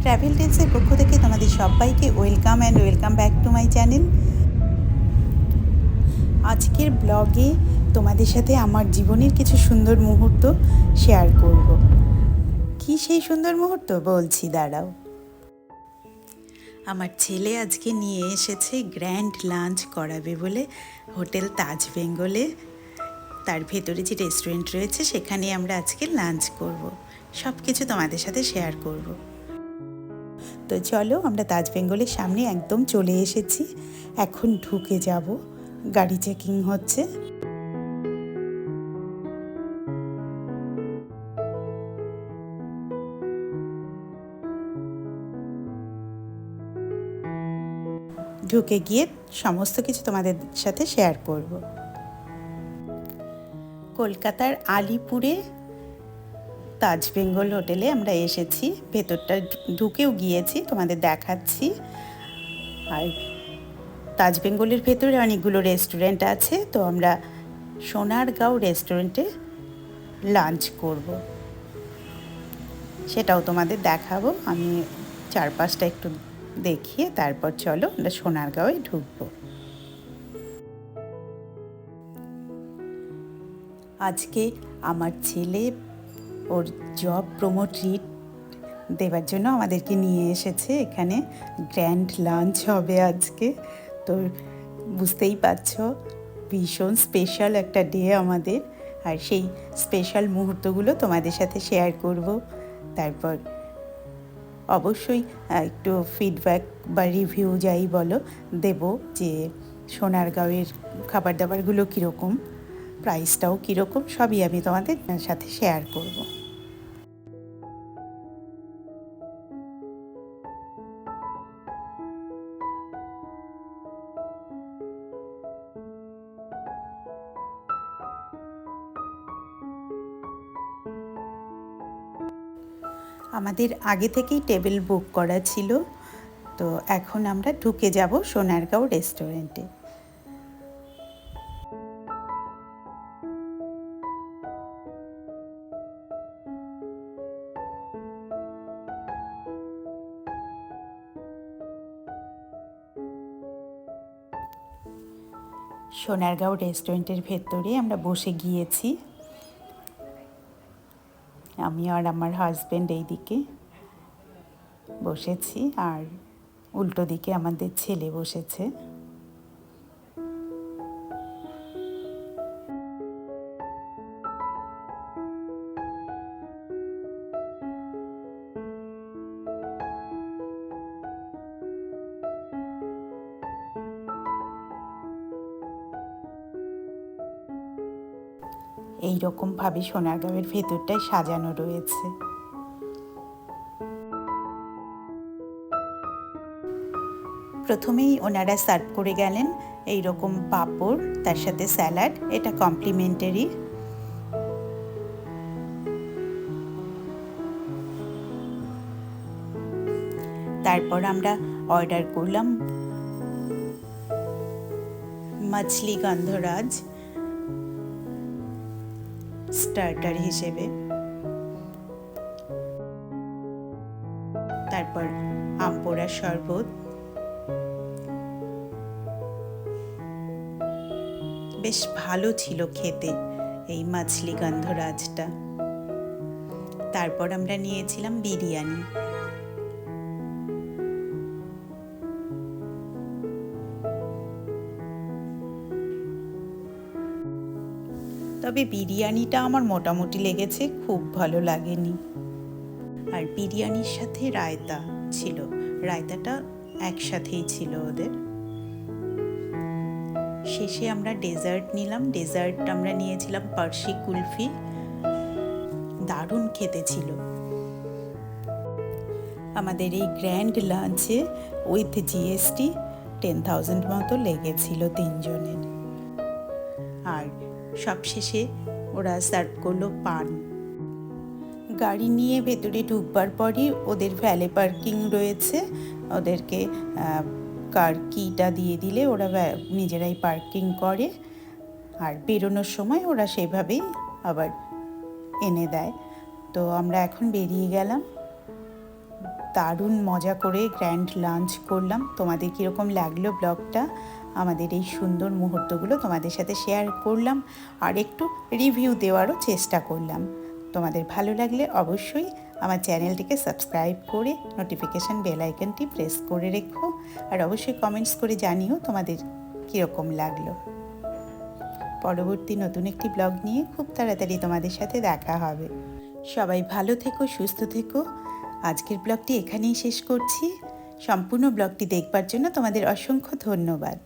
Travel টেলসের পক্ষ থেকে তোমাদের সবাইকে welcome and welcome back to my channel আজকের ব্লগে তোমাদের সাথে আমার জীবনের কিছু সুন্দর মুহূর্ত শেয়ার করব। কি সেই সুন্দর মুহূর্ত? বলছি, দাঁড়াও। আমার ছেলে আজকে নিয়ে এসেছে গ্র্যান্ড লাঞ্চ করাবে বলে হোটেল তাজ বেঙ্গলে। তার ভেতরে যে রেস্টুরেন্ট রয়েছে, সেখানে আমরা আজকে লাঞ্চ করব। সব কিছু তোমাদের সাথে শেয়ার করব। তো চলো আমরা তাজ বেঙ্গলের সামনে একদম চলে এসেছি। এখন ঢুকে যাব। গাড়ি চেকিং হচ্ছে। ঢুকে গিয়ে সমস্ত কিছু তোমাদের সাথে শেয়ার করব। কলকাতার আলিপুরে তাজ বেঙ্গল হোটেলে আমরা এসেছি। ভেতরটা ঢুকেও গিয়েছি, তোমাদের দেখাচ্ছি। আর তাজ বেঙ্গলের ভেতরে অনেকগুলো রেস্টুরেন্ট আছে, তো আমরা সোনারগাঁও রেস্টুরেন্টে লাঞ্চ করব। সেটাও তোমাদের দেখাবো, আমি চারপাশটা একটু দেখিয়ে তারপর চলো আমরা সোনারগাঁওয়ে ঢুকবো। আজকে আমার ছেলে ওর জব প্রোমো ট্রিট দেওয়ার জন্য আমাদেরকে নিয়ে এসেছে এখানে। গ্র্যান্ড লাঞ্চ হবে আজকে। তো বুঝতেই পারছ, ভীষণ স্পেশাল একটা ডে আমাদের। আর সেই স্পেশাল মুহূর্তগুলো তোমাদের সাথে শেয়ার করব। তারপর অবশ্যই একটু ফিডব্যাক বা রিভিউ যাই বলো, দেব যে সোনারগাঁওয়ের খাবার দাবারগুলো কীরকম। প্রাইসটাও কীরকম, সবই আমি তোমাদের সাথে শেয়ার করব। আমাদের আগে থেকেই টেবিল বুক করা ছিল, তো এখন আমরা ঢুকে যাব সোনারগাঁও রেস্টুরেন্টে সোনারগাঁও রেস্টুরেন্টের ভেতরে আমরা বসে গিয়েছি। আমি আর আমার হাজব্যান্ড এই দিকে বসেছি আর উল্টো দিকে আমাদের ছেলে বসেছে। এই রকমভাবে সোনারগাঁওয়ের ভেতরটায় সাজানো রয়েছে। প্রথমেই ওনারা সার্ভ করে গেলেন এই রকম পাঁপড়, তার সাথে স্যালাড, এটা কমপ্লিমেন্টারি। তারপর আমরা অর্ডার করলাম মাছলি গন্ধরাজ। স্টার্টার হিসেবে। তারপর আমপোড়া শরবত। বেশ ভালো ছিল খেতে এই মাছলি গন্ধরাজটা। তারপর আমরা নিয়েছিলাম বিরিয়ানি। তবে বিরিয়ানিটা আমার মোটামুটি লেগেছে, খুব ভালো লাগেনি। আর বিরিয়ানির সাথে রায়তা ছিল। রায়তাটা একসাথেই ছিল ওদের। শেষে আমরা ডেজার্ট নিলাম। ডেজার্ট আমরা নিয়েছিলাম পার্সি কুলফি। দারুণ খেতে ছিল। আমাদের এই গ্র্যান্ড লাঞ্চে উইথ জিএসটি টেন থাউজেন্ড মতো লেগেছিল তিনজনের। সবশেষে ওরা সার্ভ করল পান। গাড়ি নিয়ে ভেতরে ঢুকবার পরই ওদের ভ্যালে পার্কিং রয়েছে। ওদেরকে কার কিটা দিয়ে দিলে ওরা নিজেরাই পার্কিং করে। আর বেরোনোর সময় ওরা সেভাবেই আবার এনে দেয়। তো আমরা এখন বেরিয়ে গেলাম। দারুণ মজা করে গ্র্যান্ড লাঞ্চ করলাম। তোমাদের কীরকম লাগল ব্লগটা? আমাদের এই সুন্দর মুহূর্তগুলো তোমাদের সাথে শেয়ার করলাম আর একটু রিভিউ দেওয়ারও চেষ্টা করলাম। তোমাদের ভালো লাগলে অবশ্যই আমার চ্যানেলটিকে সাবস্ক্রাইব করে নোটিফিকেশান বেল আইকনটি প্রেস করে রেখো আর অবশ্যই কমেন্টস করে জানিও তোমাদের কীরকম লাগল। পরবর্তী নতুন একটি ব্লগ নিয়ে খুব তাড়াতাড়ি তোমাদের সাথে দেখা হবে। সবাই ভালো থেকো, সুস্থ থেকো। আজকের ব্লগটি এখানেই শেষ করছি। সম্পূর্ণ ব্লগটি দেখবার জন্য তোমাদের অসংখ্য ধন্যবাদ।